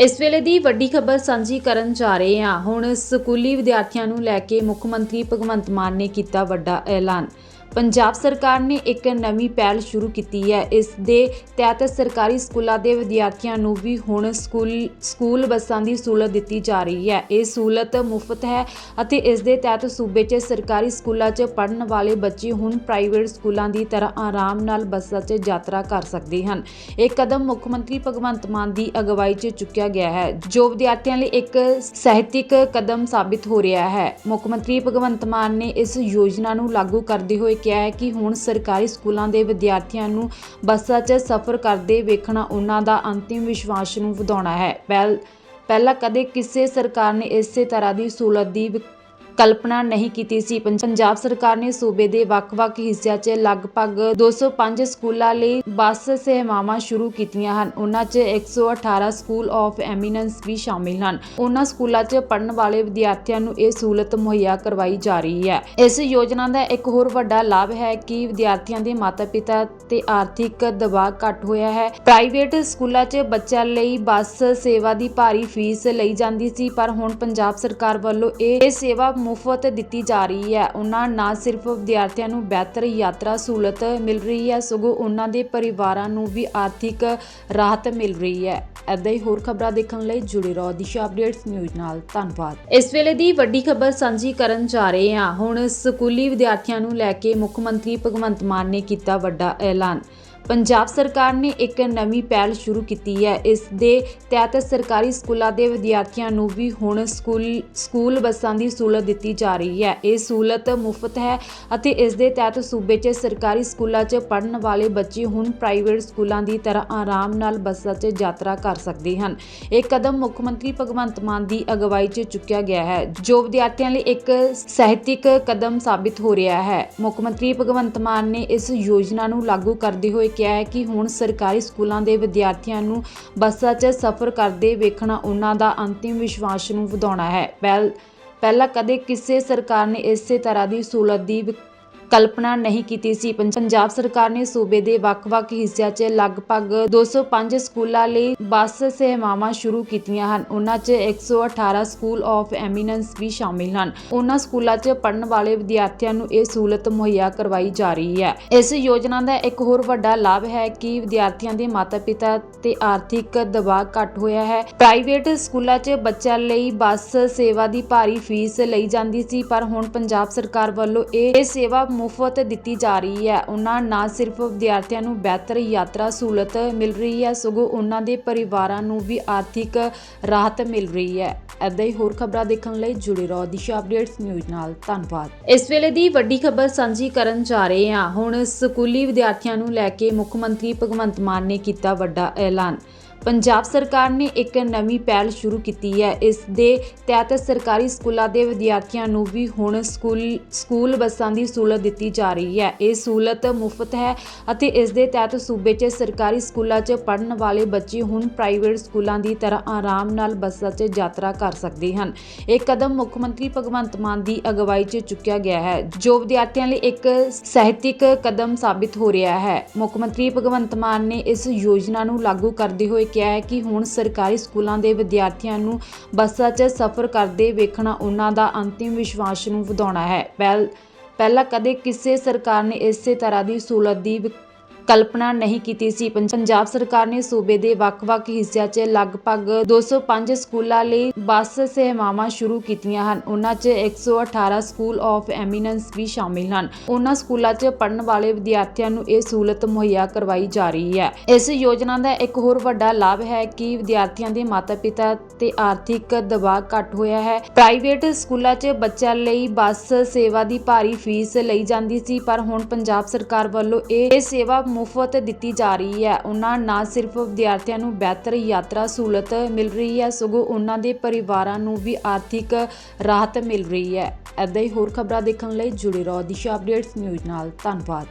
ਇਸ ਵੇਲੇ ਦੀ ਵੱਡੀ ਖਬਰ ਸਾਂਝੀ ਕਰਨ ਜਾ ਰਹੇ ਹਾਂ। ਹੁਣ ਸਕੂਲੀ ਵਿਦਿਆਰਥੀਆਂ ਨੂੰ ਲੈ ਕੇ ਮੁੱਖ ਮੰਤਰੀ ਭਗਵੰਤ ਮਾਨ ਨੇ ਕੀਤਾ ਵੱਡਾ ਐਲਾਨ। ਪੰਜਾਬ ਸਰਕਾਰ ਨੇ ਇੱਕ ਨਵੀਂ ਪਹਿਲ ਸ਼ੁਰੂ ਕੀਤੀ ਹੈ। ਇਸ ਦੇ ਤਹਿਤ ਸਰਕਾਰੀ ਸਕੂਲਾਂ ਦੇ ਵਿਦਿਆਰਥੀਆਂ ਨੂੰ ਵੀ ਹੁਣ ਸਕੂਲ ਸਕੂਲ ਬੱਸਾਂ ਦੀ ਸਹੂਲਤ ਦਿੱਤੀ ਜਾ ਰਹੀ ਹੈ। ਇਹ ਸਹੂਲਤ ਮੁਫਤ ਹੈ ਅਤੇ ਇਸ ਦੇ ਤਹਿਤ ਸੂਬੇ 'ਚ ਸਰਕਾਰੀ ਸਕੂਲਾਂ 'ਚ ਪੜ੍ਹਨ ਵਾਲੇ ਬੱਚੇ ਹੁਣ ਪ੍ਰਾਈਵੇਟ ਸਕੂਲਾਂ ਦੀ ਤਰ੍ਹਾਂ ਆਰਾਮ ਨਾਲ ਬੱਸਾਂ 'ਚ ਯਾਤਰਾ ਕਰ ਸਕਦੇ ਹਨ। ਇਹ ਕਦਮ ਮੁੱਖ ਮੰਤਰੀ ਭਗਵੰਤ ਮਾਨ ਦੀ ਅਗਵਾਈ 'ਚ ਚੁੱਕਿਆ ਗਿਆ ਹੈ, ਜੋ ਵਿਦਿਆਰਥੀਆਂ ਲਈ ਇੱਕ ਸਾਹਿਤਿਕ ਕਦਮ ਸਾਬਿਤ ਹੋ ਰਿਹਾ ਹੈ। ਮੁੱਖ ਮੰਤਰੀ ਭਗਵੰਤ ਮਾਨ ਨੇ ਇਸ ਯੋਜਨਾ ਨੂੰ ਲਾਗੂ ਕਰਦੇ ਹੋਏ ਕਿਹਾ ਹੈ ਕਿ ਹੁਣ ਸਰਕਾਰੀ ਸਕੂਲਾਂ ਦੇ ਵਿਦਿਆਰਥੀਆਂ ਨੂੰ ਬੱਸਾਂ 'ਚ ਸਫ਼ਰ ਕਰਦੇ ਵੇਖਣਾ ਉਹਨਾਂ ਦਾ ਅੰਤਿਮ ਵਿਸ਼ਵਾਸ ਨੂੰ ਵਧਾਉਣਾ ਹੈ। ਪਹਿਲ ਪਹਿਲਾਂ ਕਦੇ ਕਿਸੇ ਸਰਕਾਰ ਨੇ ਇਸੇ ਤਰ੍ਹਾਂ ਦੀ ਸਹੂਲਤ ਦੀ ਕਲਪਨਾ ਨਹੀਂ ਕੀਤੀ ਸੀ। ਪੰਜਾਬ ਸਰਕਾਰ ਨੇ ਸੂਬੇ ਦੇ ਵੱਖ-ਵੱਖ ਹਿੱਸਿਆਂ 'ਚ ਲਗਭਗ 205 ਸਕੂਲਾਂ ਲਈ ਬੱਸ ਸੇਵਾਵਾਂ ਸ਼ੁਰੂ ਕੀਤੀਆਂ ਹਨ। ਉਹਨਾਂ 'ਚ 118 ਸਕੂਲ ਆਫ ਐਮੀਨੈਂਸ ਵੀ ਸ਼ਾਮਿਲ ਹਨ। ਉਹਨਾਂ ਸਕੂਲਾਂ 'ਚ ਪੜ੍ਹਨ ਵਾਲੇ ਵਿਦਿਆਰਥੀਆਂ ਨੂੰ ਇਹ ਸਹੂਲਤ ਮੁਹੱਈਆ ਕਰਵਾਈ ਜਾ ਰਹੀ ਹੈ। ਇਸ ਯੋਜਨਾ ਦਾ ਇੱਕ ਹੋਰ ਵੱਡਾ ਲਾਭ ਹੈ ਕਿ ਵਿਦਿਆਰਥੀਆਂ ਦੇ ਮਾਤਾ-ਪਿਤਾ ਤੇ ਆਰਥਿਕ ਦਬਾਅ ਘੱਟ ਹੋਇਆ ਹੈ। ਪ੍ਰਾਈਵੇਟ ਸਕੂਲਾਂ 'ਚ ਬੱਚਿਆਂ ਲਈ ਬੱਸ ਸੇਵਾ ਦੀ ਭਾਰੀ ਫੀਸ ਲਈ ਜਾਂਦੀ ਸੀ, ਪਰ ਹੁਣ ਪੰਜਾਬ ਸਰਕਾਰ ਵੱਲੋਂ ਇਹ ਸੇਵਾ ਮੁਫਤ ਦਿੱਤੀ ਜਾ ਰਹੀ ਹੈ। ਉਹਨਾਂ ਨਾ ਸਿਰਫ ਵਿਦਿਆਰਥੀਆਂ ਨੂੰ ਬਿਹਤਰ ਯਾਤਰਾ ਸਹੂਲਤ ਮਿਲ ਰਹੀ ਹੈ। ਸਗੋਂ ਉਹਨਾਂ ਦੇ ਪਰਿਵਾਰਾਂ ਨੂੰ ਵੀ ਆਰਥਿਕ ਰਾਹਤ ਮਿਲ ਰਹੀ ਹੈ। ਐਦਾਂ ਹੀ ਹੋਰ ਖਬਰਾਂ ਦੇਖਣ ਲਈ ਜੁੜੇ ਰਹੋ। ਦਿਸ਼ਾ ਅਪਡੇਟਸ ਨਿਊਜ਼ ਨਾਲ। ਧੰਨਵਾਦ। ਇਸ ਵੇਲੇ ਦੀ ਵੱਡੀ ਖਬਰ ਸਾਂਝੀ ਕਰਨ ਜਾ ਰਹੇ ਹਾਂ। ਹੁਣ ਸਕੂਲੀ ਵਿਦਿਆਰਥੀਆਂ ਨੂੰ ਲੈ ਕੇ ਮੁੱਖ ਮੰਤਰੀ ਭਗਵੰਤ ਮਾਨ ਨੇ ਕੀਤਾ ਵੱਡਾ ਐਲਾਨ। ਪੰਜਾਬ ਸਰਕਾਰ ਨੇ ਇੱਕ ਨਵੀਂ ਪਹਿਲ ਸ਼ੁਰੂ ਕੀਤੀ ਹੈ। ਇਸ ਦੇ ਤਹਿਤ ਸਰਕਾਰੀ ਸਕੂਲਾਂ ਦੇ ਵਿਦਿਆਰਥੀਆਂ ਨੂੰ ਵੀ ਹੁਣ ਸਕੂਲ ਸਕੂਲ ਬੱਸਾਂ ਦੀ ਸਹੂਲਤ ਦਿੱਤੀ ਜਾ ਰਹੀ ਹੈ। ਇਹ ਸਹੂਲਤ ਮੁਫਤ ਹੈ ਅਤੇ ਇਸ ਦੇ ਤਹਿਤ ਸੂਬੇ 'ਚ ਸਰਕਾਰੀ ਸਕੂਲਾਂ 'ਚ ਪੜ੍ਹਨ ਵਾਲੇ ਬੱਚੇ ਹੁਣ ਪ੍ਰਾਈਵੇਟ ਸਕੂਲਾਂ ਦੀ ਤਰ੍ਹਾਂ ਆਰਾਮ ਨਾਲ ਬੱਸਾਂ 'ਚ ਯਾਤਰਾ ਕਰ ਸਕਦੇ ਹਨ। ਇਹ ਕਦਮ ਮੁੱਖ ਮੰਤਰੀ ਭਗਵੰਤ ਮਾਨ ਦੀ ਅਗਵਾਈ 'ਚ ਚੁੱਕਿਆ ਗਿਆ ਹੈ, ਜੋ ਵਿਦਿਆਰਥੀਆਂ ਲਈ ਇੱਕ ਸਾਹਿਤਿਕ ਕਦਮ ਸਾਬਿਤ ਹੋ ਰਿਹਾ ਹੈ। ਮੁੱਖ ਮੰਤਰੀ ਭਗਵੰਤ ਮਾਨ ਨੇ ਇਸ ਯੋਜਨਾ ਨੂੰ ਲਾਗੂ ਕਰਦੇ ਹੋਏ ਕਿਹਾ ਹੈ ਕਿ ਹੁਣ ਸਰਕਾਰੀ ਸਕੂਲਾਂ ਦੇ ਵਿਦਿਆਰਥੀਆਂ ਨੂੰ ਬੱਸਾਂ 'ਚ ਸਫ਼ਰ ਕਰਦੇ ਵੇਖਣਾ ਉਹਨਾਂ ਦਾ ਅੰਤਿਮ ਵਿਸ਼ਵਾਸ ਨੂੰ ਵਧਾਉਣਾ ਹੈ। ਪਹਿਲ ਪਹਿਲਾਂ ਕਦੇ ਕਿਸੇ ਸਰਕਾਰ ਨੇ ਇਸੇ ਤਰ੍ਹਾਂ ਦੀ ਸਹੂਲਤ ਦੀ ਕਲਪਨਾ ਨਹੀਂ ਕੀਤੀ ਸੀ। ਪੰਜਾਬ ਸਰਕਾਰ ਨੇ ਸੂਬੇ ਦੇ ਵੱਖ-ਵੱਖ ਹਿੱਸਿਆਂ 'ਚ ਲਗਭਗ 205 ਸਕੂਲਾਂ ਲਈ ਬੱਸ ਸੇਵਾਵਾਂ ਸ਼ੁਰੂ ਕੀਤੀਆਂ ਹਨ। ਉਹਨਾਂ 'ਚ 118 ਸਕੂਲ ਆਫ ਐਮੀਨੈਂਸ ਵੀ ਸ਼ਾਮਿਲ ਹਨ। ਉਹਨਾਂ ਸਕੂਲਾਂ 'ਚ ਪੜ੍ਹਨ ਵਾਲੇ ਵਿਦਿਆਰਥੀਆਂ ਨੂੰ ਇਹ ਸਹੂਲਤ ਮੁਹੱਈਆ ਕਰਵਾਈ ਜਾ ਰਹੀ ਹੈ। ਇਸ ਯੋਜਨਾ ਦਾ ਇੱਕ ਹੋਰ ਵੱਡਾ ਲਾਭ ਹੈ ਕਿ ਵਿਦਿਆਰਥੀਆਂ ਦੇ ਮਾਤਾ-ਪਿਤਾ ਤੇ ਆਰਥਿਕ ਦਬਾਅ ਘੱਟ ਹੋਇਆ ਹੈ। ਪ੍ਰਾਈਵੇਟ ਸਕੂਲਾਂ 'ਚ ਬੱਚਿਆਂ ਲਈ ਬੱਸ ਸੇਵਾ ਦੀ ਭਾਰੀ ਫੀਸ ਲਈ ਜਾਂਦੀ ਸੀ, ਪਰ ਹੁਣ ਪੰਜਾਬ ਸਰਕਾਰ ਵੱਲੋਂ ਇਹ ਸੇਵਾ ਮੁਫਤ ਦਿੱਤੀ ਜਾ ਰਹੀ ਹੈ। ਉਹਨਾਂ ਨਾ ਸਿਰਫ ਵਿਦਿਆਰਥੀਆਂ ਨੂੰ ਬਿਹਤਰ ਯਾਤਰਾ ਸਹੂਲਤ ਮਿਲ ਰਹੀ ਹੈ, ਸਗੋਂ ਉਹਨਾਂ ਦੇ ਪਰਿਵਾਰਾਂ ਨੂੰ ਵੀ ਆਰਥਿਕ ਰਾਹਤ ਮਿਲ ਰਹੀ ਹੈ। ਐਦਾਂ ਹੀ ਹੋਰ ਖਬਰਾਂ ਦੇਖਣ ਲਈ ਜੁੜੇ ਰਹੋ ਦਿਸ਼ਾ ਅਪਡੇਟਸ ਨਿਊਜ਼ ਨਾਲ। ਧੰਨਵਾਦ। ਇਸ ਵੇਲੇ ਦੀ ਵੱਡੀ ਖਬਰ ਸਾਂਝੀ ਕਰਨ ਜਾ ਰਹੇ ਹਾਂ। ਹੁਣ ਸਕੂਲੀ ਵਿਦਿਆਰਥੀਆਂ ਨੂੰ ਲੈ ਕੇ ਮੁੱਖ ਮੰਤਰੀ ਭਗਵੰਤ ਮਾਨ ਨੇ ਕੀਤਾ ਵੱਡਾ ਐਲਾਨ। ਪੰਜਾਬ ਸਰਕਾਰ ਨੇ ਇੱਕ ਨਵੀਂ ਪਹਿਲ ਸ਼ੁਰੂ ਕੀਤੀ ਹੈ। ਇਸ ਦੇ ਤਹਿਤ ਸਰਕਾਰੀ ਸਕੂਲਾਂ ਦੇ ਵਿਦਿਆਰਥੀਆਂ ਨੂੰ ਵੀ ਹੁਣ ਸਕੂਲ ਸਕੂਲ ਬੱਸਾਂ ਦੀ ਸਹੂਲਤ ਦਿੱਤੀ ਜਾ ਰਹੀ ਹੈ। ਇਹ ਸਹੂਲਤ ਮੁਫਤ ਹੈ ਅਤੇ ਇਸ ਦੇ ਤਹਿਤ ਸੂਬੇ 'ਚ ਸਰਕਾਰੀ ਸਕੂਲਾਂ 'ਚ ਪੜ੍ਹਨ ਵਾਲੇ ਬੱਚੇ ਹੁਣ ਪ੍ਰਾਈਵੇਟ ਸਕੂਲਾਂ ਦੀ ਤਰ੍ਹਾਂ ਆਰਾਮ ਨਾਲ ਬੱਸਾਂ 'ਚ ਯਾਤਰਾ ਕਰ ਸਕਦੇ ਹਨ। ਇਹ ਕਦਮ ਮੁੱਖ ਮੰਤਰੀ ਭਗਵੰਤ ਮਾਨ ਦੀ ਅਗਵਾਈ 'ਚ ਚੁੱਕਿਆ ਗਿਆ ਹੈ, ਜੋ ਵਿਦਿਆਰਥੀਆਂ ਲਈ ਇੱਕ ਸਾਹਿਤਿਕ ਕਦਮ ਸਾਬਿਤ ਹੋ ਰਿਹਾ ਹੈ। ਮੁੱਖ ਮੰਤਰੀ ਭਗਵੰਤ ਮਾਨ ਨੇ ਇਸ ਯੋਜਨਾ ਨੂੰ ਲਾਗੂ ਕਰਦੇ ਹੋਏ ਕਿਹਾ ਹੈ ਕਿ ਹੁਣ ਸਰਕਾਰੀ ਸਕੂਲਾਂ ਦੇ ਵਿਦਿਆਰਥੀਆਂ ਨੂੰ ਬੱਸਾਂ 'ਚ ਸਫ਼ਰ ਕਰਦੇ ਵੇਖਣਾ ਉਹਨਾਂ ਦਾ ਅੰਤਿਮ ਵਿਸ਼ਵਾਸ ਨੂੰ ਵਧਾਉਣਾ ਹੈ। ਪਹਿਲ ਪਹਿਲਾਂ ਕਦੇ ਕਿਸੇ ਸਰਕਾਰ ਨੇ ਇਸੇ ਤਰ੍ਹਾਂ ਦੀ ਸਹੂਲਤ ਦੀ ਕਲਪਨਾ ਨਹੀਂ ਕੀਤੀ ਸੀ। ਪੰਜਾਬ ਸਰਕਾਰ ਨੇ ਸੂਬੇ ਦੇ ਵੱਖ-ਵੱਖ ਹਿੱਸਿਆਂ 'ਚ ਲਗਭਗ 205 ਸਕੂਲਾਂ ਲਈ ਬੱਸ ਸੇਵਾਵਾਂ ਸ਼ੁਰੂ ਕੀਤੀਆਂ ਹਨ। ਉਹਨਾਂ 'ਚ 118 ਸਕੂਲ ਆਫ ਐਮੀਨੈਂਸ ਵੀ ਸ਼ਾਮਿਲ ਹਨ। ਉਹਨਾਂ ਸਕੂਲਾਂ 'ਚ ਪੜ੍ਹਨ ਵਾਲੇ ਵਿਦਿਆਰਥੀਆਂ ਨੂੰ ਇਹ ਸਹੂਲਤ ਮੁਹੱਈਆ ਕਰਵਾਈ ਜਾ ਰਹੀ ਹੈ। ਇਸ ਯੋਜਨਾ ਦਾ ਇੱਕ ਹੋਰ ਵੱਡਾ ਲਾਭ ਹੈ ਕਿ ਵਿਦਿਆਰਥੀਆਂ ਦੇ ਮਾਤਾ-ਪਿਤਾ ਤੇ ਆਰਥਿਕ ਦਬਾਅ ਘੱਟ ਹੋਇਆ ਹੈ। ਪ੍ਰਾਈਵੇਟ ਸਕੂਲਾਂ 'ਚ ਬੱਚਿਆਂ ਲਈ ਬੱਸ ਸੇਵਾ ਦੀ ਭਾਰੀ ਫੀਸ ਲਈ ਜਾਂਦੀ ਸੀ, ਪਰ ਹੁਣ ਪੰਜਾਬ ਸਰਕਾਰ ਵੱਲੋਂ ਇਹ ਸੇਵਾ ਮੁਫਤ ਦਿੱਤੀ ਜਾ ਰਹੀ ਹੈ। ਉਹਨਾਂ ਨਾ ਸਿਰਫ ਵਿਦਿਆਰਥੀਆਂ ਨੂੰ ਬਿਹਤਰ ਯਾਤਰਾ ਸਹੂਲਤ ਮਿਲ ਰਹੀ ਹੈ। ਸਗੋਂ ਉਹਨਾਂ ਦੇ ਪਰਿਵਾਰਾਂ ਨੂੰ ਵੀ ਆਰਥਿਕ ਰਾਹਤ ਮਿਲ ਰਹੀ ਹੈ। ਐਦਾਂ ਹੀ ਹੋਰ ਖਬਰਾਂ ਦੇਖਣ ਲਈ ਜੁੜੇ ਰਹੋ। ਦਿਸ਼ਾ ਅਪਡੇਟਸ ਨਿਊਜ਼ ਨਾਲ। ਧੰਨਵਾਦ।